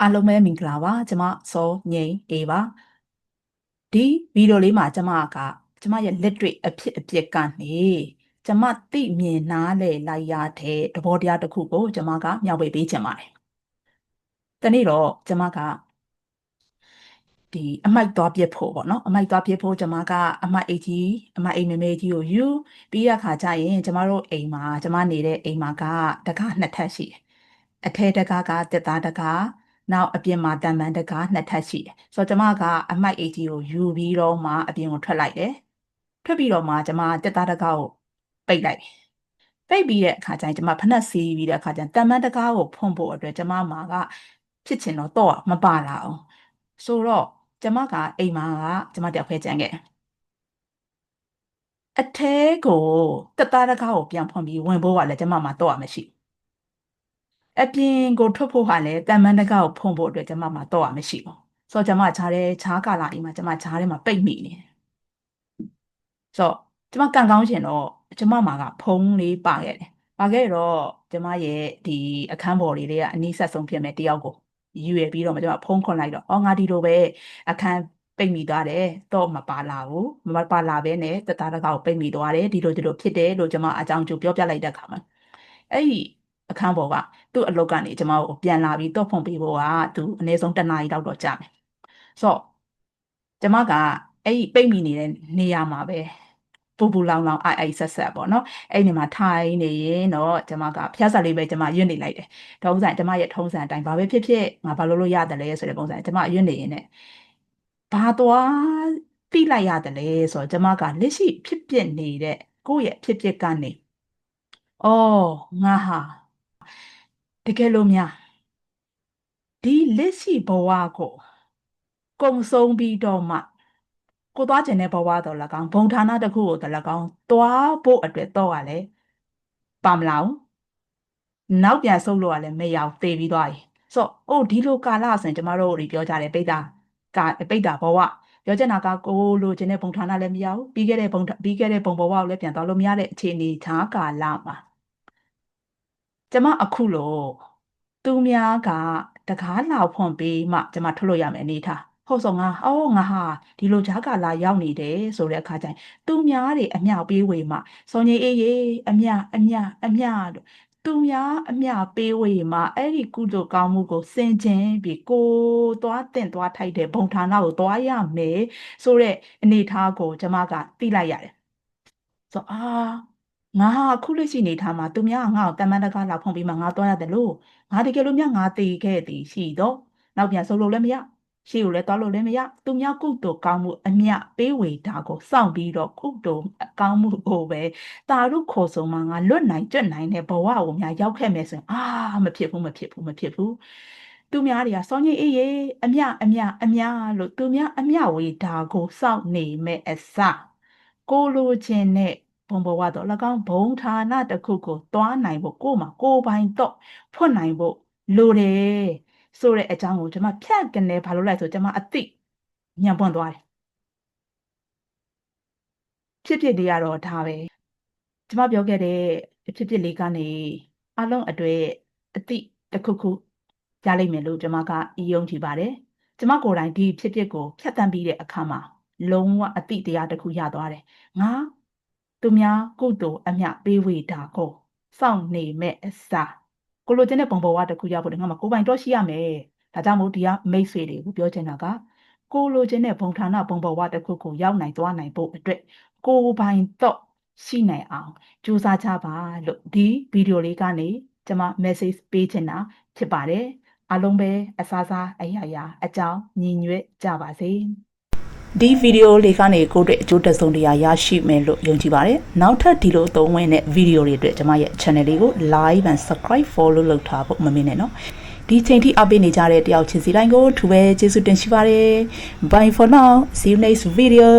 အားလုံးပဲမင်္ဂလာပါကျမစောငိမ့်အေးပါဒီဗီဒီယိုလေးမှာကျမကကျမရဲ့လက်တွေ့အဖြစ်အပျက်ကနေကျမသိမြင်နားလည်လိုက်ရတဲ့သဘောတရားတစ်ခုကိုကျမကမျှဝေပေးချင်ပါတယ်တနေ့တော့ကျမကဒီအမိုက်သွားပြစ်ဖို့ပေါ့နော်အမိုက်သွားပြစ်ဖို့ကျမကအမိုက်အိတ်ကြီးအမိုက်အိမ်မမေကြီးကိုယူပြီးရခါကျရင်ကျမတို့အိမ်မှာကျမနေတဲ့အိမ်မှာကတကားနှစ်ထပ်ရှိတယ်အထဲတကားကတက်သားတကား နောက်အပြင်မှာတန်ပန်တကားနှစ်ထပ်ရှိတယ်ဆိုတော့ကျမကအမိုက်အိတ်ကြီးကိုယူပြီးတော့မှအပြင်ကိုထွက်လိုက်တယ်ထွက်ပြီးတော့မှကျမတက်သားတကားကိုပိတ်လိုက်တယ်ပိတ်ပြီးတဲ့အခါကျရင်ကျမဖက်နှက်စီးပြီးတဲ့အခါကျရင်တန်ပန်တကားကိုဖွင့်ဖို့အတွက်ကျမမှာကဖြစ်ချင်တော့တော့မပါလာအောင်ဆိုတော့ကျမကအိမ်မှာကကျမတယောက်ပဲကြံခဲ့အထဲကိုတက်သားတကားကိုပြန်ဖွင့်ပြီးဝင်ဖို့ကလည်းကျမမှာတော့မရှိ အပြင်ကိုထွက်ဖို့ကလည်းတန်မန်တကားကိုဖွင့်ဖို့အတွက်ကျမမှာတော့မရှိဘူးဆိုတော့ကျမခြားတဲ့ခြားကာလာအိမ်မှာကျမခြားထဲမှာပိတ်မိနေတယ်ဆိုတော့ကျမကန်ကောင်းချင်တော့ကျမမှာကဖုံးလေးပါခဲ့တယ်ပါခဲ့တော့ကျမရဲ့ဒီအခန်းပေါ်လေးတွေကအနည်းဆက်ဆုံးဖြစ်မဲ့တယောက်ကိုယူရပြီးတော့မှကျမဖုံးခွန်လိုက်တော့အော်ငါဒီလိုပဲအခန်းပိတ်မိသွားတယ်တော့မပါလာဘူးမပါလာပဲနဲ့တသားတကောက်ပိတ်မိသွားတယ်ဒီလိုဒီလိုဖြစ်တယ်လို့ကျမအကြောင်းကျပြောပြလိုက်တဲ့အခါမှာအဲ့ဒီ အခန်းပေါ်ကသူ့အလုပ်ကနေကျမကိုပြန်လာပြီးတော့ဖုန်ပေးဖို့ကသူအနည်းဆုံးတစ်နာရီလောက်တော့ကြာမယ်ဆိုတော့ကျမကအဲ့ဒီပိတ်မိနေတဲ့နေရာမှာပဲပူပူလောင်လောင်အိုက်အိုက်ဆက်ဆက်ပေါ့နော်အဲ့ဒီမှာထိုင်နေရင်တော့ကျမကဖျားစာလေးပဲကျမရွတ်နေလိုက်တယ်ထုံးစံကျမရဲ့ထုံးစံအတိုင်းဘာပဲဖြစ်ဖြစ်ငါဘာလို့လို့ရတယ်လဲဆိုတဲ့ပုံစံကျမရွတ်နေရင်ねဘာသွားသိလိုက်ရတယ်လဲဆိုတော့ကျမကလက်ရှိဖြစ်ပျက်နေတဲ့ကိုယ့်ရဲ့ဖြစ်ပျက်ကနေအော်ငါဟာ တကယ်လို့များဒီလက်ရှိဘဝကိုကုံဆုံးပြီးတော့မှကိုသွားကျင်တဲ့ဘဝတော့၎င်းဘုံဌာနတစ်ခုကိုတော့၎င်းသွားဖို့အတွက်တော့ရလဲပါမလားနောက်ပြန်ဆုပ်လို့ရလဲမရအောင်သေပြီးသွားပြီဆိုတော့အိုးဒီလိုကာလဆိုရင်ကျမတို့တွေပြောကြတယ်ပိတ်တာကပိတ်တာဘဝပြောချင်တာကကိုလိုချင်တဲ့ဘုံဌာနလည်းမရဘူးပြီးခဲ့တဲ့ဘုံပြီးခဲ့တဲ့ဘုံဘဝကိုလည်းပြန်သွားလို့မရတဲ့အခြေအနေခြားကာလမှာ ကျမအခုလို့သူများကတကားလောက်ဖွင့်ပေးမှကျမထွက်လို့ရမယ်အနေထားဟုတ်ဆိုငါအော်ငါဟာဒီလိုဂျာကာလာရောက်နေတယ်ဆိုတဲ့အခါကျရင်သူများတွေအမြောက်ပေးဝေမှစော်ကြီးအေးရေအမြအမြအမြတို့သူများအမြပေးဝေမှအဲ့ဒီကုသိုလ်ကောင်းမှုကိုစင်ကျင်ပြီးကိုသွားတင့်သွားထိုက်တဲ့ဘုံဌာနကိုသွားရမယ်ဆိုတဲ့အနေထားကိုကျမကသိလိုက်ရတယ်ဆိုအာ ငါဟာအခုလက်ရှိနေထားမှာသူများငါ့ကိုတမန်တကားလာဖုံးပြီးမှငါသွားရတယ်လို့ငါတကယ်လို့များငါတည်ခဲ့သည်ရှိတော့နောက်ပြန်ဆုပ်လို့လည်းမရရှေ့ကိုလည်းသွားလို့လည်းမရသူများကုသိုလ်ကောင်းမှုအမြပေးဝေတာကိုစောင့်ပြီးတော့ကုသိုလ်ကောင်းမှုကိုပဲတာရုခေါ်ဆုံးမှာငါလွတ်နိုင်ကြွနိုင်တဲ့ဘဝကိုများရောက်ခဲ့မယ်ဆိုရင်အာမဖြစ်ဘူးမဖြစ်ဘူးမဖြစ်ဘူးသူများတွေကစောင်းကြီးအေးရေအမြအမြအမြလို့သူများအမြဝေတာကိုစောင့်နေမဲ့အစကိုလိုချင်တဲ့ ဘုံဘဝတော့၎င်းဘုံဌာနတစ်ခုကိုသွားနိုင်ဖို့ကိုယ်မှာကိုယ်ပိုင်တော့ဖွင့်နိုင်ဖို့လိုတယ်ဆိုတဲ့အကြောင်းကိုကျွန်မဖြတ်ကနေဘာလို့လဲဆိုကျွန်မအသိညံပွန့်သွားတယ်ဖြစ်ဖြစ်တွေကတော့ဒါပဲကျွန်မပြောခဲ့တဲ့ဖြစ်ဖြစ်လေးကနေအလုံးအတွေ့အသိတစ်ခုခုရလိမ့်မယ်လို့ကျွန်မကဤယုံကြည်ပါတယ်ကျွန်မကိုယ်တိုင်ဒီဖြစ်ဖြစ်ကိုဖြတ်တန်းပြီးတဲ့အခါမှာလုံးဝအသိတရားတစ်ခုရသွားတယ်ငါ သူများကုသိုလ်အမြပေးဝေတာကိုစောင့်နေမဲ့အစားကိုလိုချင်တဲ့ပုံပေါ်ဝတစ်ခုရဖို့ငါမှကိုပိုင်တော့ရှိရမယ်ဒါကြောင့်မို့ဒီကမိတ်ဆွေတွေကိုပြောချင်တာကကိုလိုချင်တဲ့ဘုံဌာနဘုံပေါ်ဝတစ်ခုကိုရောက်နိုင်သွားနိုင်ဖို့အတွက်ကိုပိုင်တော့ရှိနိုင်အောင်ကြိုးစားကြပါလို့ဒီဗီဒီယိုလေးကနေကျွန်မ message ပေးချင်တာဖြစ်ပါတယ်အားလုံးပဲအစားစားအရာရာအကြောင်းညီညွတ်ကြပါစေ ဒီဗီဒီယိုလေးကနေကိုယ့်အတွက်အကျိုးတက်ဆုံးတရားရရှိမယ်လို့ယုံကြည်ပါတယ်။နောက်ထပ်ဒီလိုအသုံးဝင်တဲ့ဗီဒီယိုတွေအတွက်ကျွန်မရဲ့ channel လေးကို like and subscribe follow လုပ်ထားဖို့မမေ့နဲ့နော်။ဒီချိန်ထိအပိနေကြတဲ့တယောက်ချင်းစီတိုင်းကိုထူပဲကျေးဇူးတင်ရှိပါတယ်။ Bye for now. See you next video.